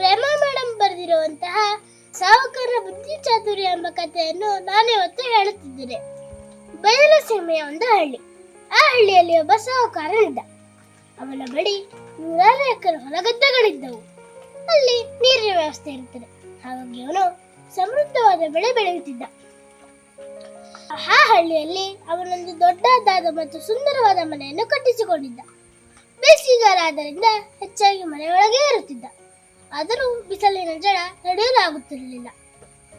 ಪ್ರೇಮ madam ಬರೆದಿರುವಂತಹ ಸಾಹುಕಾರ ಬುದ್ಧಿ ಚಾತುರ್ಯ ಎಂಬ ಕಥೆಯನ್ನು ನಾನಿವತ್ತು ಹೇಳುತ್ತಿದ್ದೇನೆ. ಬಯಲು ಸೀಮೆಯ ಒಂದು ಹಳ್ಳಿ. ಆ ಹಳ್ಳಿಯಲ್ಲಿ ಒಬ್ಬ ಸಾಹುಕಾರನಿದ್ದ. ಅವನ ಬಳಿ ನೂರಾರು ಎಕರೆ ಹೊಲಗದ್ದೆಗಳಿದ್ದವು. ಅಲ್ಲಿ ನೀರಿನ ವ್ಯವಸ್ಥೆ ಇರುತ್ತದೆ. ಹಾಗಾಗಿ ಅವನು ಸಮೃದ್ಧವಾದ ಬೆಳೆ ಬೆಳೆಯುತ್ತಿದ್ದ. ಆ ಹಳ್ಳಿಯಲ್ಲಿ ಅವನೊಂದು ದೊಡ್ಡದಾದ ಮತ್ತು ಸುಂದರವಾದ ಮನೆಯನ್ನು ಕಟ್ಟಿಸಿಕೊಂಡಿದ್ದ. ಬೇಸಿಗೆಗಾಲ ಆದ್ದರಿಂದ ಹೆಚ್ಚಾಗಿ ಮನೆಯೊಳಗೆ ಇರುತ್ತಿದ್ದ. ಆದರೂ ಬಿಸಿಲಿನ ಜಡ ನಡೆಯಲಾಗುತ್ತಿರಲಿಲ್ಲ.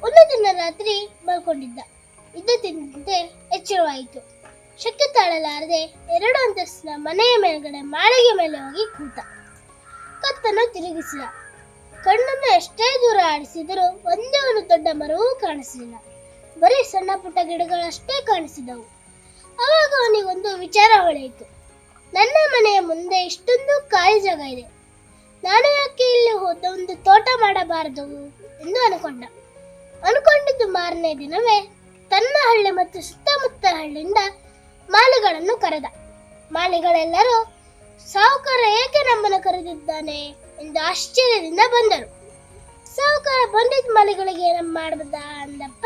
ಒಂದು ದಿನ ರಾತ್ರಿ ಮಲ್ಕೊಂಡಿದ್ದ. ಇದ್ದಕ್ಕಿದ್ದಂತೆ ಎಚ್ಚರವಾಯಿತು. ಶಕ್ತಿ ತಾಳಲಾರದೆ ಎರಡು ಅಂತಸ್ತಿನ ಮನೆಯ ಮೇಲ್ಗಡೆ ಮಾಳಿಗೆ ಮೇಲೆ ಹೋಗಿ ಕೂತ. ಕತ್ತನ್ನು ತಿರುಗಿಸಿದ. ಕಣ್ಣನ್ನು ಎಷ್ಟೇ ದೂರ ಆಡಿಸಿದರೂ ಒಂದೇ ಒಂದು ದೊಡ್ಡ ಮರವೂ ಕಾಣಿಸಲಿಲ್ಲ. ಬರೀ ಸಣ್ಣ ಪುಟ್ಟ ಗಿಡಗಳಷ್ಟೇ ಕಾಣಿಸಿದವು. ಅವಾಗ ಅವನಿಗೊಂದು ವಿಚಾರ ಹೊಳೆಯಿತು. ನನ್ನ ಮನೆಯ ಮುಂದೆ ಇಷ್ಟೊಂದು ಖಾಲಿ ಜಾಗ ಇದೆ. ನಾನು ಯಾಕೆ ಇಲ್ಲಿ ಹೋದ ಒಂದು ತೋಟ ಮಾಡಬಾರದು ಎಂದು ಅನುಕೊಂಡ. ಅನುಕೊಂಡಿದ್ದು ಮಾರನೇ ದಿನವೇ ತನ್ನ ಹಳ್ಳಿ ಮತ್ತು ಸುತ್ತಮುತ್ತ ಹಳ್ಳಿಯಿಂದ ಮಾಲಿಗಳನ್ನು ಕರೆದ. ಮಾಲಿಗಳೆಲ್ಲರೂ ಸಾಹುಕಾರ ಏಕೆ ನಮ್ಮನ್ನು ಕರೆದಿದ್ದಾನೆ? ಎಂದು ಆಶ್ಚರ್ಯದಿಂದ ಬಂದರು. ಸಾಹುಕಾರ ಬಂದಿದ್ದ ಮಾಲಿಗಳಿಗೆ ಏನಮ್ಮ ಮಾಡಬಹುದ ಅಂದಪ್ಪ.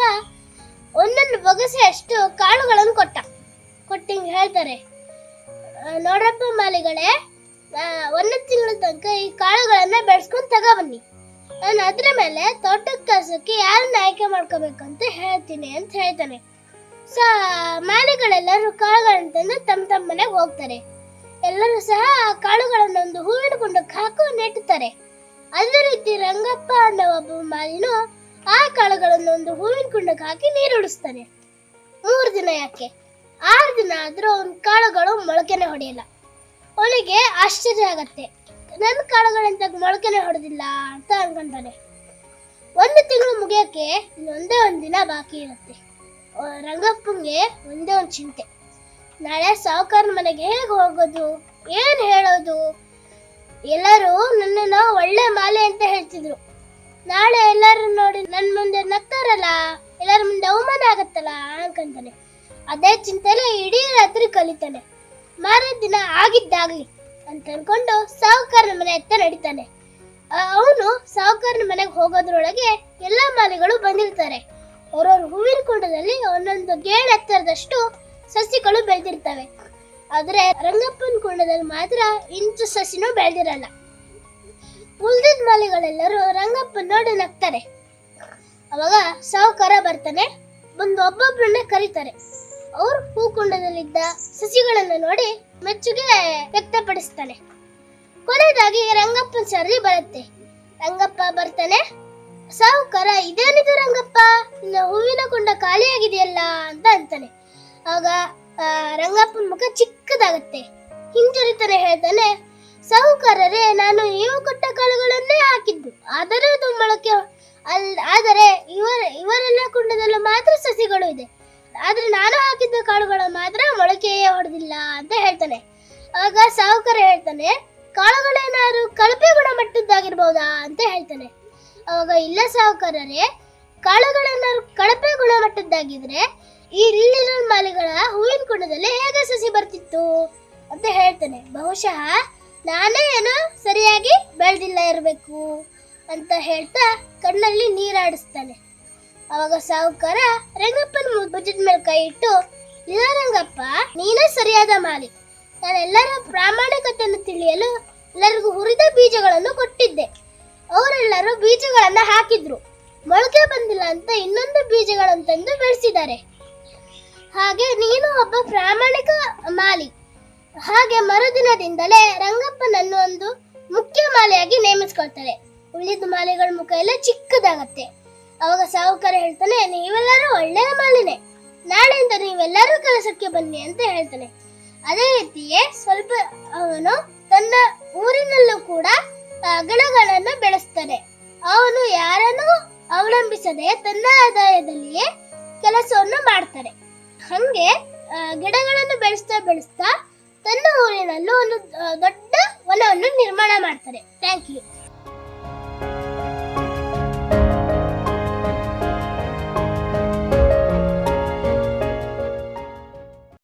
ಒಂದೊಂದು ಬೊಗಸೆ ಅಷ್ಟು ಕಾಳುಗಳನ್ನು ಕೊಟ್ಟ. ಕೊಟ್ಟಿಂಗ್ ಹೇಳ್ತಾರೆ ನೋಡ್ರಪ್ಪ ಮಾಲಿಗಳೇ ಒಂದು ತಿಂಗಳ ತನಕ ಈ ಕಾಳುಗಳನ್ನ ಬೆಳೆಸ್ಕೊಂಡು ತಗೊಬನ್ನಿ ನಾನು ಅದ್ರ ಮೇಲೆ ತೋಟದ ಕೆಲಸಕ್ಕೆ ಯಾರನ್ನ ಆಯ್ಕೆ ಮಾಡ್ಕೋಬೇಕಂತ ಹೇಳ್ತೀನಿ ಅಂತ ಹೇಳ್ತಾನೆ. ಸ ಮಾಲಿಗಳೆಲ್ಲರೂ ಕಾಳುಗಳನ್ನ ತಂದು ತಮ್ಮ ತಮ್ಮ ಮನೆಗೆ ಹೋಗ್ತಾರೆ. ಎಲ್ಲರೂ ಸಹ ಆ ಕಾಳುಗಳನ್ನ ಒಂದು ಹೂವಿನ ಕುಂಡಕ್ಕೆ ಹಾಕು ನೆಟ್ಟುತ್ತಾರೆ ಅದೇ ರೀತಿ ರಂಗಪ್ಪ ಅನ್ನೋ ಒಬ್ಬ ಮಾಲಿನು ಆ ಕಾಳುಗಳನ್ನು ಒಂದು ಹೂವಿನ ಕುಂಡಕ್ಕೆ ಹಾಕಿ ನೀರುಡಿಸ್ತಾನೆ ಮೂರು ದಿನ ಯಾಕೆ? ಆರು ದಿನ ಆದ್ರೂ ಅವನ ಕಾಳುಗಳು ಮೊಳಕೆನೆ ಹೊಡೆಯಲ್ಲ. ಅವನಿಗೆ ಆಶ್ಚರ್ಯ ಆಗತ್ತೆ. ನನ್ನ ಕಾಳುಗಳಂತ ಮೊಳಕೆನೆ ಹೊಡೆದಿಲ್ಲ ಅಂತ ಅನ್ಕೊಂತಾನೆ ಒಂದು ತಿಂಗಳು ಮುಗಿಯೋಕ್ಕೆ ಇನ್ನೊಂದೇ ಒಂದು ದಿನ ಬಾಕಿ ಇರುತ್ತೆ. ರಂಗಪ್ಪಂಗೆ ಒಂದೇ ಒಂದು ಚಿಂತೆ. ನಾಳೆ ಸಾವುಕಾರನ ಮನೆಗೆ ಹೇಗೆ ಹೋಗೋದು? ಏನು ಹೇಳೋದು? ಎಲ್ಲರೂ ನನ್ನನ್ನು ಒಳ್ಳೆ ಮಾಲೆ ಅಂತ ಹೇಳ್ತಿದ್ರು. ನಾಳೆ ಎಲ್ಲರೂ ನೋಡಿ ನನ್ನ ಮುಂದೆ ನಗ್ತಾರಲ್ಲ, ಎಲ್ಲರ ಮುಂದೆ ಅವಮಾನ ಆಗತ್ತಲ್ಲ ಅನ್ಕೊಂತಾನೆ ಅದೇ ಚಿಂತೆಲೆ ಇಡೀ ರಾತ್ರಿ ಕಲಿತಾನೆ ಮಾರನೇ ದಿನ ಆಗಿದ್ದಾಗ್ಲಿ ಅಂತ ಅನ್ಕೊಂಡು ಸಾಹುಕಾರನ ಮನೆ ಹತ್ತ ನಡೀತಾನೆ. ಅವನು ಸಾಹುಕಾರನ ಮನೆಗೆ ಹೋಗೋದ್ರೊಳಗೆ ಎಲ್ಲ ಮಾಲೆಗಳು ಬಂದಿರ್ತಾರೆ. ಅವ್ರವ್ರ ಹೂವಿನ ಕುಂಡದಲ್ಲಿ ಒಂದೊಂದು ಗೇಣ್ ಎತ್ತರದಷ್ಟು ಸಸಿಗಳು ಬೆಳೆದಿರ್ತವೆ. ಆದ್ರೆ ರಂಗಪ್ಪನ ಕುಂಡದಲ್ಲಿ ಮಾತ್ರ ಇಂಚು ಸಸಿನೂ ಬೆಳೆದಿರಲ್ಲ. ಉಳ್ದಿದ ಮಾಲೆಗಳೆಲ್ಲರೂ ರಂಗಪ್ಪನ ನೋಡಿ ನಗ್ತಾರೆ. ಅವಾಗ ಸಾಹುಕಾರ ಬರ್ತಾನೆ, ಬಂದು ಒಬ್ಬೊಬ್ಬರನ್ನ ಕರೀತಾರೆ. ಅವ್ರು ಹೂಕುಂಡದಲ್ಲಿದ್ದ ಸಸಿಗಳನ್ನು ನೋಡಿ ಮೆಚ್ಚುಗೆ ವ್ಯಕ್ತಪಡಿಸ್ತಾನೆ. ಕೊನೆಯದಾಗಿ ರಂಗಪ್ಪ ಸರಿ ಬರುತ್ತೆ. ರಂಗಪ್ಪ ಬರ್ತಾನೆ ಸಾಹುಕಾರ ಇದೇನಿದು ರಂಗಪ್ಪ? ನಿನ್ನ ಹೂವಿನ ಕುಂಡ ಖಾಲಿಯಾಗಿದೆಯಲ್ಲ? ಅಂತ ಅಂತಾನೆ. ಆಗ ರಂಗಪ್ಪನ ಮುಖ ಚಿಕ್ಕದಾಗುತ್ತೆ. ಹಿಂಜರಿತಾನೆ ಹೇಳ್ತಾನೆ ಸಾಹುಕಾರರೇ ನಾನು ನೀವು ಕೊಟ್ಟ ಕಾಳುಗಳನ್ನೇ ಹಾಕಿದ್ದು. ಆದರೆ ಅದು ಮೊಳಕೆ ಅಲ್, ಆದರೆ ಇವರ, ಇವರೆಲ್ಲ ಕುಂಡದಲ್ಲೂ ಮಾತ್ರ ಸಸಿಗಳು ಇದೆ. ಆದ್ರೆ ನಾನು ಹಾಕಿದ್ದ ಕಾಳುಗಳು ಮಾತ್ರ ಮೊಳಕೆಯೇ ಹೊಡೆದಿಲ್ಲ ಅಂತ ಹೇಳ್ತಾನೆ. ಆಗ ಸಾಹುಕಾರ ಹೇಳ್ತಾನೆ, ಕಾಳುಗಳೇನಾದ್ರು ಕಳಪೆ ಗುಣಮಟ್ಟದ್ದಾಗಿರ್ಬೋದಾ ಅಂತ ಹೇಳ್ತಾನೆ. ಅವಾಗ ಇಲ್ಲ ಸಾಹುಕಾರರೇ ಕಾಳುಗಳೇನಾದ್ರು ಕಳಪೆ ಗುಣಮಟ್ಟದ್ದಾಗಿದ್ರೆ ಈ ಇಲ್ಲಿನ ಮಾಲೆಗಳ ಹೂವಿನ ಕುಂಡದಲ್ಲಿ ಹೇಗೆ ಸಸಿ ಬರ್ತಿತ್ತು ಅಂತ ಹೇಳ್ತಾನೆ. ಬಹುಶಃ ನಾನೇ ಏನೋ ಸರಿಯಾಗಿ ಬೆಳೆದಿಲ್ಲ ಇರಬೇಕು ಅಂತ ಹೇಳ್ತಾ ಕಣ್ಣಲ್ಲಿ ನೀರಾಡಿಸ್ತಾನೆ. ಅವಾಗ ಸಾಹುಕಾರ ರಂಗಪ್ಪನ ಬಜೆಟ್ ಮೇಲೆ ಕೈ ಇಟ್ಟು, ಇಲ್ಲ ರಂಗಪ್ಪ, ನೀನೇ ಸರಿಯಾದ ಮಾಲಿ ನಾನು ಎಲ್ಲರ ಪ್ರಾಮಾಣಿಕತೆಯನ್ನು ತಿಳಿಯಲು ಎಲ್ಲರಿಗೂ ಹುರಿದ ಬೀಜಗಳನ್ನು ಕೊಟ್ಟಿದ್ದೆ. ಅವರೆಲ್ಲರೂ ಬೀಜಗಳನ್ನು ಹಾಕಿದ್ರು. ಮೊಳಕೆ ಬಂದಿಲ್ಲ ಅಂತ ಇನ್ನೊಂದು ಬೀಜಗಳನ್ನು ತಂದು ಬೆಳೆಸಿದ್ದಾರೆ. ಹಾಗೆ ನೀನು ಒಬ್ಬ ಪ್ರಾಮಾಣಿಕ ಮಾಲಿ ಹಾಗೆ ಮರುದಿನದಿಂದಲೇ ರಂಗಪ್ಪನನ್ನು ಒಂದು ಮುಖ್ಯ ಮಾಲೆಯಾಗಿ ನೇಮಿಸ್ಕೊಳ್ತಾರೆ. ಉಳಿದ ಮಾಲೆಗಳ ಮುಖ ಎಲ್ಲ ಚಿಕ್ಕದಾಗತ್ತೆ. ಅವಾಗ ಸಾಹುಕಾರ ಹೇಳ್ತಾನೆ, ನೀವೆಲ್ಲರೂ ಒಳ್ಳೆಯ ಮಾಲಿನೇ. ನಾಳೆಯಿಂದ ನೀವೆಲ್ಲರೂ ಕೆಲಸಕ್ಕೆ ಬನ್ನಿ ಅಂತ ಹೇಳ್ತಾನೆ. ಅದೇ ರೀತಿಯೇ ಸ್ವಲ್ಪ ಅವನು ತನ್ನ ಊರಿನಲ್ಲೂ ಕೂಡ ಗಿಡಗಳನ್ನು ಬೆಳೆಸ್ತಾನೆ. ಅವನು ಯಾರನ್ನು ಅವಲಂಬಿಸದೆ ತನ್ನ ಆದಾಯದಲ್ಲಿಯೇ ಕೆಲಸವನ್ನು ಮಾಡ್ತಾರೆ ಹಂಗೆ ಗಿಡಗಳನ್ನು ಬೆಳೆಸ್ತಾ ಬೆಳೆಸ್ತಾ ತನ್ನ ಊರಿನಲ್ಲೂ ಒಂದು ದೊಡ್ಡ ವನವನ್ನು ನಿರ್ಮಾಣ ಮಾಡ್ತಾರೆ ಥ್ಯಾಂಕ್ ಯು